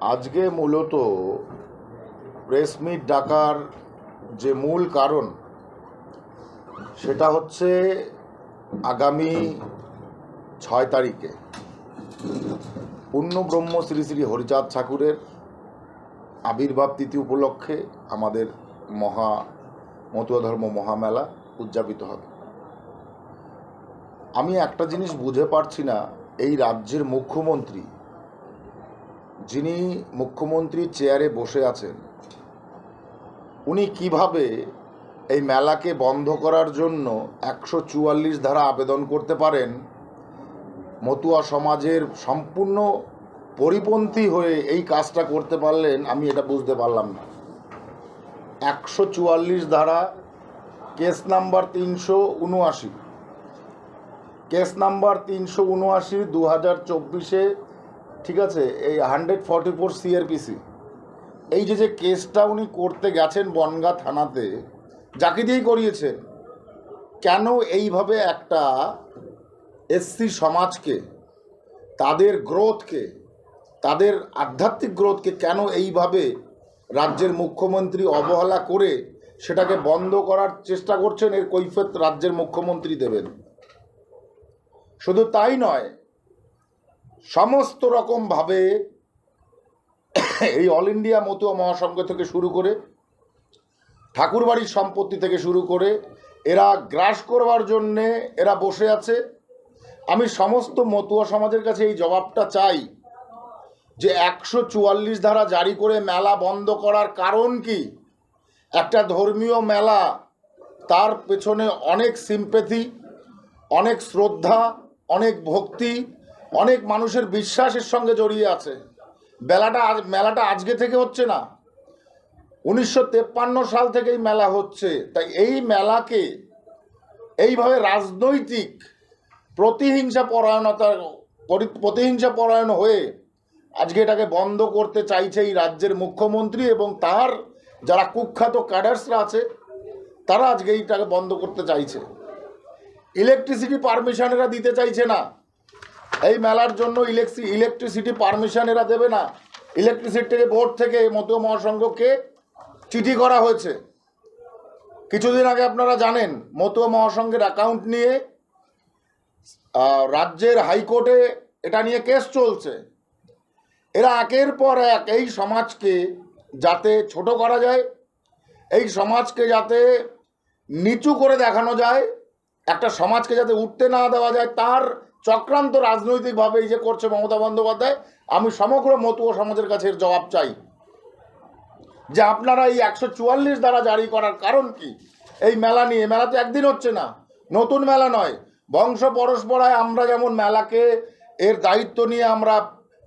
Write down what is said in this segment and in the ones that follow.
আজকে মূলত press meet ডাকার যে মূল কারণ সেটা হচ্ছে আগামী ছয় তারিখে পূর্ণ ব্রহ্ম শ্রী শ্রী হরিচাঁদ ঠাকুরের আবির্ভাব তিথি উপলক্ষে আমাদের মহা মতুয়া ধর্ম মহামেলা উদযাপিত হবে। আমি একটা জিনিস বুঝে পারছি না এই রাজ্যের মুখ্যমন্ত্রী, যিনি মুখ্যমন্ত্রীর চেয়ারে বসে আছেন, উনি কীভাবে এই মেলাকে বন্ধ করার জন্য একশো চুয়াল্লিশ ধারা আবেদন করতে পারেন, মতুয়া সমাজের সম্পূর্ণ পরিপন্থী হয়ে এই কাজটা করতে পারলেন, আমি এটা বুঝতে পারলাম না। একশো চুয়াল্লিশ ধারা কেস নাম্বার তিনশো উনআশি। কেস নাম্বার তিনশো উনআশি দু হাজার চব্বিশে, ঠিক আছে, এই হান্ড্রেড ফর্টি ফোর সিআরপিসি। এই যে যে কেসটা উনি করতে গেছেন বনগা থানাতে, যাকে দিয়েই করিয়েছেন, কেন এইভাবে একটা এসসি সমাজকে, তাদের গ্রোথকে, তাদের আধ্যাত্মিক গ্রোথকে কেন এইভাবে রাজ্যের মুখ্যমন্ত্রী অবহেলা করে সেটাকে বন্ধ করার চেষ্টা করছেন এর কৈফিয়ত রাজ্যের মুখ্যমন্ত্রী দেবেন? শুধু তাই নয়, সমস্ত রকমভাবে এই অল ইন্ডিয়া মতুয়া মহাসংঘ থেকে শুরু করে, ঠাকুরবাড়ির সম্পত্তি থেকে শুরু করে, এরা গ্রাস করবার জন্যে এরা বসে আছে। আমি সমস্ত মতুয়া সমাজের কাছে এই জবাবটা চাই যে একশো চুয়াল্লিশ ধারা জারি করে মেলা বন্ধ করার কারণ কি? একটা ধর্মীয় মেলা, তার পেছনে অনেক সিম্পেথি অনেক শ্রদ্ধা অনেক ভক্তি, অনেক মানুষের বিশ্বাসের সঙ্গে জড়িয়ে আছে। বেলাটা আজ, মেলাটা আজকে থেকে হচ্ছে না। উনিশশো সাল থেকেই মেলা হচ্ছে। তাই এই মেলাকে এইভাবে রাজনৈতিক প্রতিহিংসা পরায়ণতার পরি- প্রতিহিংসা পরায়ণ হয়ে আজকে এটাকে বন্ধ করতে চাইছে এই রাজ্যের মুখ্যমন্ত্রী এবং তার যারা কুখ্যাত ক্যাডার্সরা আছে, তারা আজকে এইটাকে বন্ধ করতে চাইছে। ইলেকট্রিসিটি পারমিশন এরা দিতে চাইছে না। এই মেলার জন্য ইলেকট্রি ইলেকট্রিসিটি পারমিশন এরা দেবে না। ইলেকট্রিসিটি বোর্ড থেকে মতো মহাসংঘকে চিঠি করা হয়েছে। কিছুদিন আগে আপনারা জানেন মতুয়া মহাসংঘের অ্যাকাউন্ট নিয়ে রাজ্যের হাইকোর্টে এটা নিয়ে কেস চলছে। এরা একের পর এক এই সমাজকে যাতে ছোট করা যায়, এই সমাজকে যাতে নিচু করে দেখানো যায় একটা সমাজকে যাতে উঠতে না দেওয়া যায়, তার চক্রান্ত রাজনৈতিকভাবে এই যে করছে মমতা বন্দ্যোপাধ্যায়, আমি সমগ্র মতুয়া সমাজের কাছে এর জবাব চাই। যে আপনারা এই একশো চুয়াল্লিশ দ্বারা জারি করার কারণ কি? এই মেলা নিয়ে মেলা তো একদিন হচ্ছে না, নতুন মেলা নয়। বংশ পরস্পরায় আমরা যেমন মেলাকে এর দায়িত্ব নিয়ে আমরা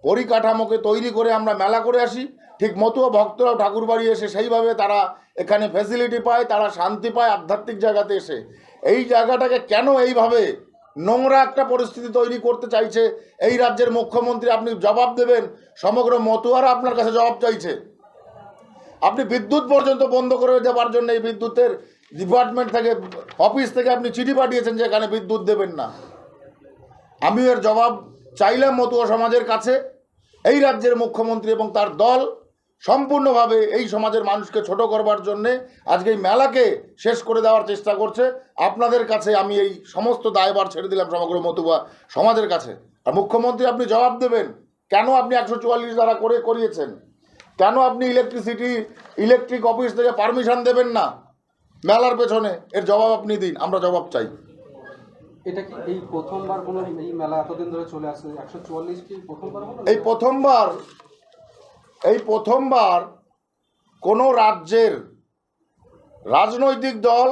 পরিকাঠামোকে তৈরি করে আমরা মেলা করে আসি ঠিক মতুয়া ভক্তরাও ঠাকুর বাড়ি এসে সেইভাবে তারা এখানে ফ্যাসিলিটি পায়, তারা শান্তি পায়, আধ্যাত্মিক জায়গাতে এসে। এই জায়গাটাকে কেন এইভাবে নোংরা একটা পরিস্থিতি তৈরি করতে চাইছে? এই রাজ্যের মুখ্যমন্ত্রী আপনি জবাব দেবেন, সমগ্র মতুয়ারা আপনার কাছে জবাব চাইছে। আপনি বিদ্যুৎ পর্যন্ত বন্ধ করে দেওয়ার জন্য এই বিদ্যুতের ডিপার্টমেন্ট থেকে অফিস থেকে আপনি চিঠি পাঠিয়েছেন যে এখানে বিদ্যুৎ দেবেন না। আমি এর জবাব চাইলাম মতুয়া সমাজের কাছে। এই রাজ্যের মুখ্যমন্ত্রী এবং তার দল সম্পূর্ণভাবে এই সমাজের মানুষকে ছোট করবার জন্যে আজকে এই মেলাকে শেষ করে দেওয়ার চেষ্টা করছে। আপনাদের কাছে আমি এই সমস্ত দায়বার ছেড়ে দিলাম সমগ্র মতুয়া সমাজের কাছে। আর মুখ্যমন্ত্রী আপনি জবাব দেবেন কেন আপনি একশো চুয়াল্লিশ দ্বারা করে করিয়েছেন? কেন আপনি ইলেকট্রিসিটি ইলেকট্রিক অফিস থেকে পারমিশন দেবেন না? মেলার পেছনে এর জবাব আপনি দিন আমরা জবাব চাই। এটা কি এই প্রথমবার কোনো এই মেলা এতদিন ধরে চলে আসছে একশো চুয়াল্লিশ কি প্রথমবার এই প্রথমবার এই প্রথমবার কোনো রাজ্যের রাজনৈতিক দল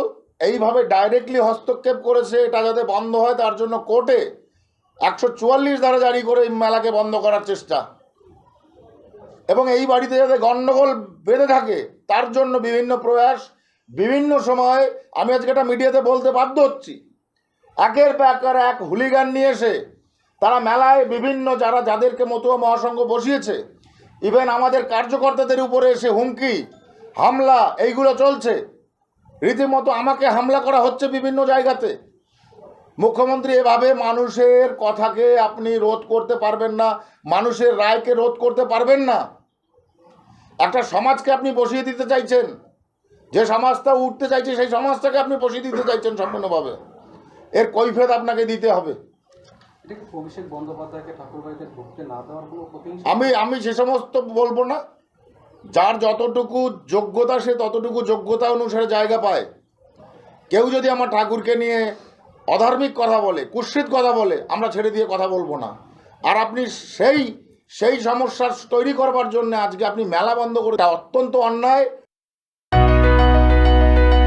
এইভাবে ডাইরেক্টলি হস্তক্ষেপ করেছে, এটা যাতে বন্ধ হয়, তার জন্য কোর্টে একশো চুয়াল্লিশ ধারা জারি করে এই মেলাকে বন্ধ করার চেষ্টা। এবং এই বাড়িতে যাতে গণ্ডগোল বেঁধে থাকে, তার জন্য বিভিন্ন প্রয়াস, বিভিন্ন সময় আমি আজকে এটা মিডিয়াতে বলতে বাধ্য হচ্ছি। একের পর একের এক হুলিগান নিয়ে এসে তারা মেলায় বিভিন্ন যারা, যাদেরকে মতুয়া মহাসংঘ বসিয়েছে ইভেন আমাদের কার্যকর্তাদের উপরে এসে হুমকি, হামলা, এইগুলো চলছে। রীতিমতো আমাকে হামলা করা হচ্ছে বিভিন্ন জায়গাতে। মুখ্যমন্ত্রী এভাবে মানুষের কথাকে আপনি রোধ করতে পারবেন না, মানুষের রায়কে রোধ করতে পারবেন না। একটা সমাজকে আপনি বসিয়ে দিতে চাইছেন, যে সমাজটা উঠতে চাইছে সেই সমাজটাকে আপনি বসিয়ে দিতে চাইছেন সম্পূর্ণভাবে। এর কৈফেত আপনাকে দিতে হবে। আমি আমি সে সমস্ত বলব না। যার যতটুকু যোগ্যতা, সে ততটুকু যোগ্যতা অনুসারে জায়গা পায়। কেউ যদি আমার ঠাকুরকে নিয়ে অধার্মিক কথা বলে, কুৎসিত কথা বলে, আমরা ছেড়ে দিয়ে কথা বলব না। আর আপনি সেই সেই সমস্যার তৈরি করবার জন্য আজকে আপনি মেলা বন্ধ করে অত্যন্ত অন্যায়।